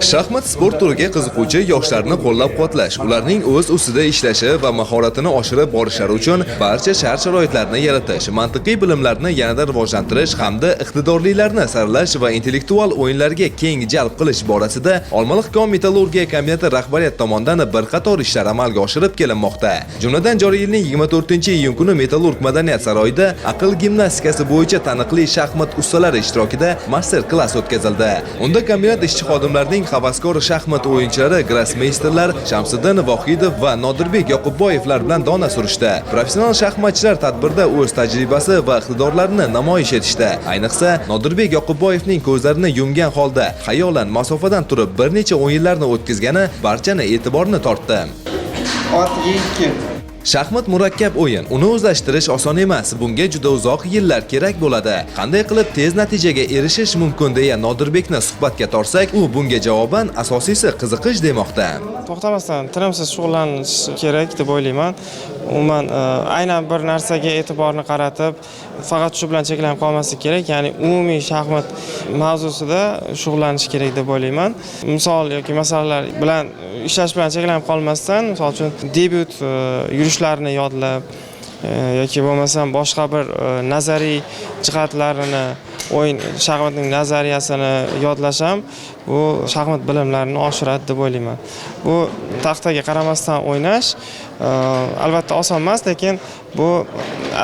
shaxmat sport turiga qiziquvchi yoshlarni qo'llab-quvvatlash ularning o'z ustida ishlashi va mahoratini oshirib borishlari uchun barcha shart-sharoitlarni yaratish mantiqiy bilimlarni yanada rivojlantirish hamda iqtidorlilarni saralash va intellektual o'yinlarga keng jalb qilish borasida olmaliq kon metallurgiya kombinati rahbariyat tomonidan bir qator ishlar amalga oshirib kelinmoqda. Jumladan joriy yilning 24 iyun kuni metallurg madaniyat saroyida aql gimnastikasi bo'yicha taniqli shaxmat ustalari ishtirokida master klass o'tkazildi. Unda kombinat ishchi xodimlarining havaskor shaxmat o'yinchilari grossmeysterlar Shamsiddin Vohidov va Nodirbek Yoqubboyevlar bilan dona surishdi. Professional shaxmatchilar tadbirda o'z tajribasi va iqtidorlarini namoyish etishdi. Ayniqsa, Nodirbek Yoqubboyevning ko'zlarini yumgan holda xayolan masofadan turib bir necha o'yinlarni o'tkazgani barchani e'tiborni tortdi. ot 2 Shaxmat murakkab o'yin. Uni o'zlashtirish oson emas. Bunga juda uzoq yillar kerak bo'ladi. Qanday qilib tez natijaga erishish mumkin deya Nodirbekni suhbatga torsak, u bunga javoban asosiysi qiziqish demoqda. to'xtamasdan tinimsiz shug'ullanish kerak deb o'ylayman umuman e, aynan bir narsaga e'tiborni qaratib faqat shu bilan cheklanib qolmaslik kerak. Ya'ni umumiy shaxmat mavzusida shug'ullanish kerak deb o'ylayman. Misol yoki masalalar bilan ishlash bilan cheklanib qolmasdan misol uchun debyut e, yurishlarini yodlab e, yoki bo'lmasam boshqa bir nazariy jihatlarini o'yin shaxmatning nazariyasini yodlash ham bu shaxmat bilimlarini oshiradi deb o'ylayman. Bu taxtaga qaramasdan o'ynash uh, albatta oson emas lekin bu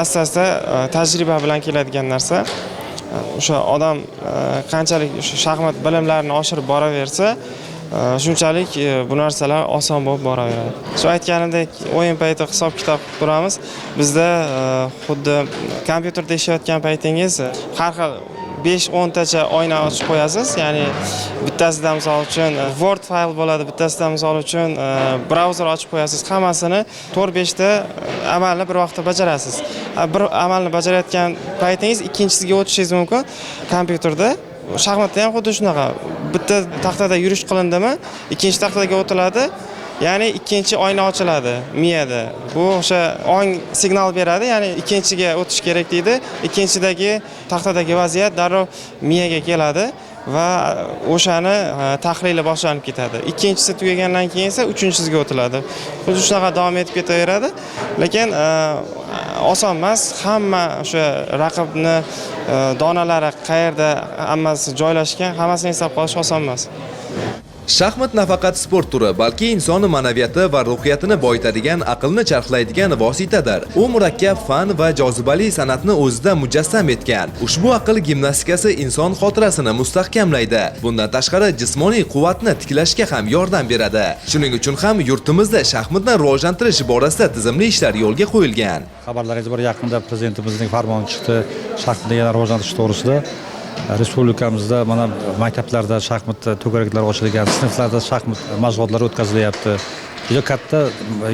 asta asta uh, tajriba bilan keladigan narsa. Uh, o'sha odam qanchalik shaxmat bilimlarini oshirib boraversa Э, shunchalik э, bu narsalar oson bo'lib boraveradi. Shu aytganimdek o'yin payti hisob kitob qilib turamiz bizda e, xuddi kompyuterda ishlayotgan paytingiz e, har xil besh o'ntacha oyna ochib qo'yasiz. Ya'ni bittasida misol uchun e, word fayl bo'ladi bittasida misol uchun brauzer ochib qo'yasiz. Hammasini to'rt beshta amalni bir vaqtda bajarasiz. Bir amalni bajarayotgan paytingiz ikkinchisiga o'tishingiz mumkin kompyuterda. Shaxmatda ham xuddi shunaqa bitta taxtada yurish qilindimi ikkinchi taxtaga o'tiladi. Ya'ni ikkinchi oyna ochiladi miyada bu o'sha ong signal beradi ya'ni ikkinchiga o'tish kerak deydi. İkkinchidagi taxtadagi vaziyat darrov miyaga keladi va o'shani tahlili boshlanib ketadi. İkkinchisi tugagandan keyin esa uchinchisiga o'tiladi. Xuddi shunaqa davom etib ketaveradi. Lekin e, oson emas. Hamma o'sha raqibni e, donalari qayerda hammasi joylashgan hammasini eslab qolish oson emas. Shaxmat nafaqat sport turi, balki insonni ma'naviyati va ruhiyatini boyitadigan, aqlni charxlaydigan vositadir. U murakkab fan va jozibali san'atni o'zida mujassam etgan. Ushbu aql gimnastikasi inson xotirasini mustahkamlaydi. Bundan tashqari jismoniy quvvatni tiklashga ham yordam beradi. Shuning uchun ham yurtimizda shaxmatni rivojlantirish borasida tizimli ishlar yo'lga qo'yilgan. xabarlaringiz bor yaqinda prezidentimizning farmoni chiqdi shaxmatni yana rivojlantirish to'g'risida respublikamizda mana maktablarda shaxmat to'garaklar ochilgan sinflarda shaxmat mashg'ulotlari o'tkazilyapti. Juda katta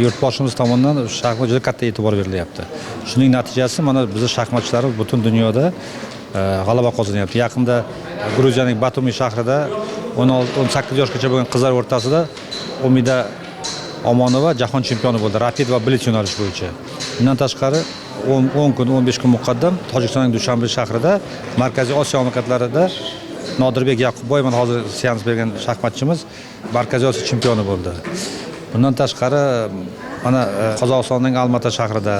yurtboshimiz tomonidan shaxmat juda katta e'tibor berilyapti. Shuning natijasi mana bizni shaxmatchilarimiz butun dunyoda e, g'alaba qozonyapti yaqinda gruziyaning batumi shahrida o'n olti o'n sakkiz yoshgacha bo'lgan qizlar o'rtasida umida omonova jahon chempioni bo'ldi. Rapid va blitz yo'nalishi bo'yicha. Bundan tashqari o'n o'n kun o'n besh kun muqaddam tojikistonning dushanbe shahrida markaziy osiyo mamlakatlarida nodirbek yaqubboy mana hozir seans bergan shaxmatchimiz markaziy osiyo chempioni bo'ldi. Bundan tashqari mana e, qozog'istonning almata shahrida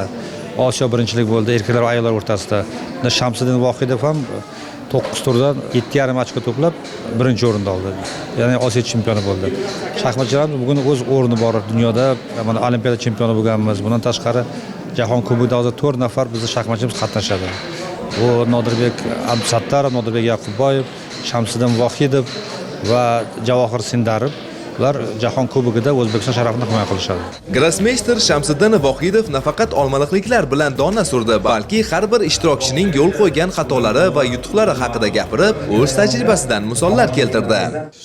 osiyo birinchilik bo'ldi erkaklar va ayollar o'rtasida. Shamsiddin vohidov ham to'qqiz turdan yetti yarim ochko to'plab birinchi o'rinni oldi ya'ni osiyo chempioni bo'ldi. Shaxmatchilarimiz bugun o'z o'rni bor dunyoda mana olimpiada chempioni bo'lganmiz. Bundan tashqari jahon kubogida hozir to'rt nafar bizni shaxmatchimiz qatnashadi. Bu nodirbek abdusattarov nodirbek yaqubboyev shamsiddin vohidov va javohir sindarov. Ular jahon kubogida o'zbekiston sharafini himoya qilishadi. Grossmeyster Shamsiddin Vohidov nafaqat olmaliqliklar bilan dona surdi, balki har bir ishtirokchining yo'l qo'ygan xatolari va yutuqlari haqida gapirib, o'z tajribasidan misollar keltirdi.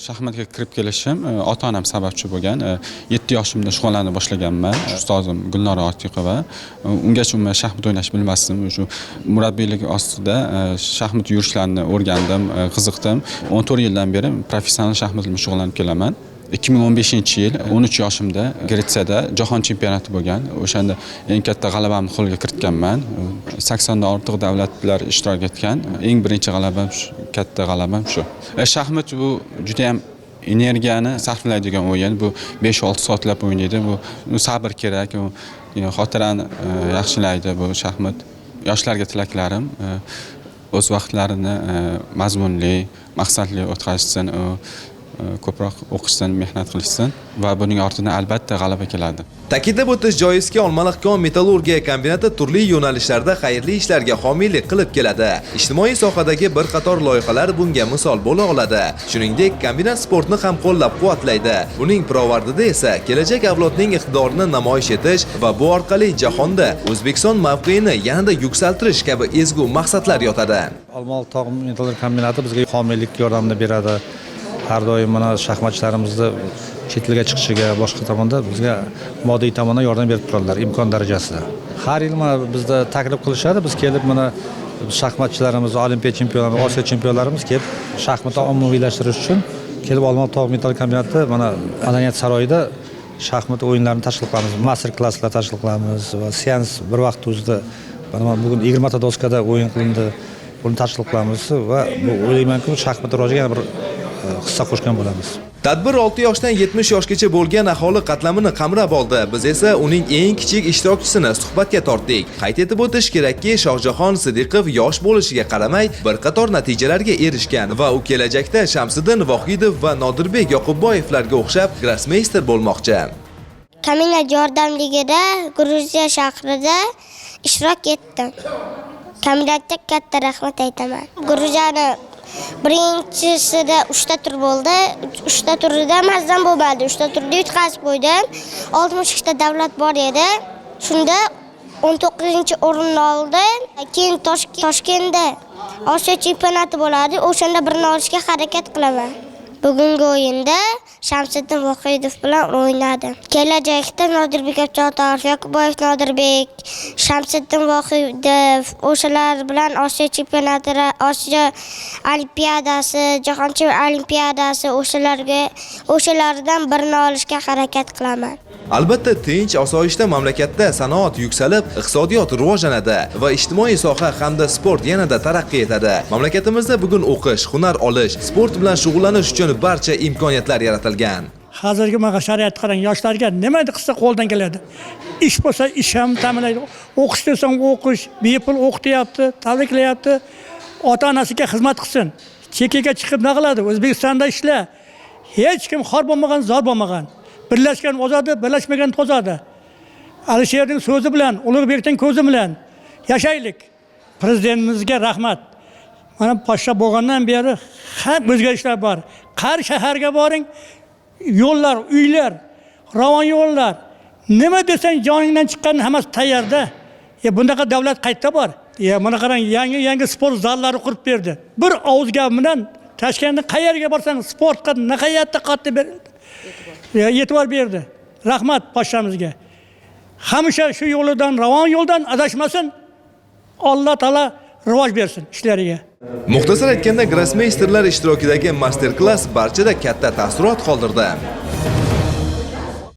shaxmatga kirib kelishim e, ota onam sababchi bo'lgan E, yetti yoshimda shug'ullana boshlaganman ustozim gulnora otiqova. E, ungacha umuman shaxmat o'ynashni bilmasdim shu murabbiylik ostida shaxmat yurishlarini o'rgandim qiziqdim. O'n to'rt yildan beri professional shaxmat bilan shug'ullanib kelaman 2015 yil 13 yoshimda Gretsiyada jahon chempionati bo'lgan. O'shanda eng katta g'alabamni qo'lga kiritganman. 80 dan ortiq davlatlar ishtirok etgan. Eng birinchi g'alabam shu, katta g'alabam shu. E, shaxmat bu juda ham energiyani sarflaydigan o'yin bu 5-6 soatlab o'ynaydi bu sabr kerak u xotirani e, yaxshilaydi bu shaxmat yoshlarga tilaklarim e, o'z vaqtlarini mazmunli maqsadli o'tkazsin. Ko'proq o'qishsin mehnat qilishsin va buning ortidan albatta g'alaba keladi Ta'kidlab o'tish joizki, Olmaliq kon metallurgiya kombinati turli yo'nalishlarda xayrli ishlarga homiylik qilib keladi. Ijtimoiy sohadagi bir qator loyihalar bunga misol bo'la oladi. Shuningdek, kombinat sportni ham qo'llab-quvvatlaydi. Buning pirovardida esa kelajak avlodning iqtidorini namoyish etish va bu orqali jahonda O'zbekiston mavqeini yanada yuksaltirish kabi ezgu maqsadlar yotadi. olmaliq tog' metallurgiya kombinati bizga homiylik yordamini beradi har doim mana shaxmatchilarimizni chet elga chiqishiga boshqa tomonda bizga moddiy tomondan yordam berib turadilar imkon darajasida. Har yil mana bizda taklif qilishadi biz kelib mana shaxmatchilarimiz olimpiya chempionlari osiyo chempionlarimiz kelib shaxmatni ommaviylashtirish uchun kelib olmaliq tog' metal kombinati mana madaniyat saroyida shaxmat o'yinlarini tashkil qilamiz. Master klasslar tashkil qilamiz va seans bir vaqt o'zida mana bugun yigirmata doskada o'yin qilindi. Buni tashkil qilamiz va bu o'ylaymanki shaxmat rivojiga yana bir hissa qo'shgan bo'lamiz Tadbir 6 yoshdan 70 yoshgacha bo'lgan aholi qatlamini qamrab oldi. Biz esa uning eng kichik ishtirokchisini suhbatga tortdik. Qayd etib o'tish kerakki, Shohjahon Sidiqov yosh bo'lishiga qaramay, bir qator natijalarga erishgan va u kelajakda Shamsiddin Vohidov va Nodirbek Yoqubboyevlarga o'xshab grossmeyster bo'lmoqchi. Kaminat yordamligida Gruziya shahrida ishtirok etdim. Kaminatga katta rahmat aytaman. Gruziyani birinchisida 3 ta tur bo'ldi. 3 ta turida mazam bo'lmadi. 3 ta turda yutqazib qo'ydim. 62 ta davlat bor edi. Shunda 19-o'rinni oldim. Keyin Toshkentda Osiyo chempionati bo'ladi. O'shanda birini olishga harakat qilaman. Bugungi o'yinda Shamsiddin Vohidov bilan o'ynadi. Kelajakda Nodirbek Abdullatorov, Yoqubboyev Nodirbek, Shamsiddin Vohidov o'shalar bilan Osiyo chempionati, Osiyo olimpiadasi, Jahon olimpiadasi o'shalarga o'shalardan birini olishga harakat qilaman. Albatta, tinch, osoyishta mamlakatda sanoat yuksalib, iqtisodiyot rivojlanadi va ijtimoiy soha hamda sport yanada taraqqiy etadi. Mamlakatimizda bugun o'qish, hunar olish, sport bilan shug'ullanish uchun barcha imkoniyatlar yaratilgan. hozirgi mana shariatni qarang yoshlarga nima qilsa qo'ldan keladi. Ish bo'lsa ish ham ta'minlaydi. O'qish desang o'qish bepul o'qityapti tabriklayapti ota onasiga xizmat qilsin. Chekkaga chiqib nima qiladi? O'zbekistonda ishla. Hech kim xor bo'lmagan zor bo'lmagan. Birlashgan ozodi birlashmagan to'zadi alisherning so'zi bilan ulug'bekning ko'zi bilan yashaylik. Prezidentimizga rahmat. Mana poshsha bo'lgandan beri ham o'zgarishlar bor. Har shaharga boring yo'llar uylar ravon yo'llar. Nima desang joningdan chiqqan hammasi tayyorda e bunaqa davlat qayerda bor e mana qarang yangi yangi sport zallari qurib berdi bir og'iz gap bilan toshkentda qayerga borsang sportga nihoyatda qattiq e'tibor berdi rahmat poshshamizga hamisha shu yo'lidan ravon yo'ldan adashmasin alloh taolo rivoj bersin ishlariga Muxtasar aytganda, grossmeysterlar ishtirokidagi master-klass barchada katta taassurot qoldirdi.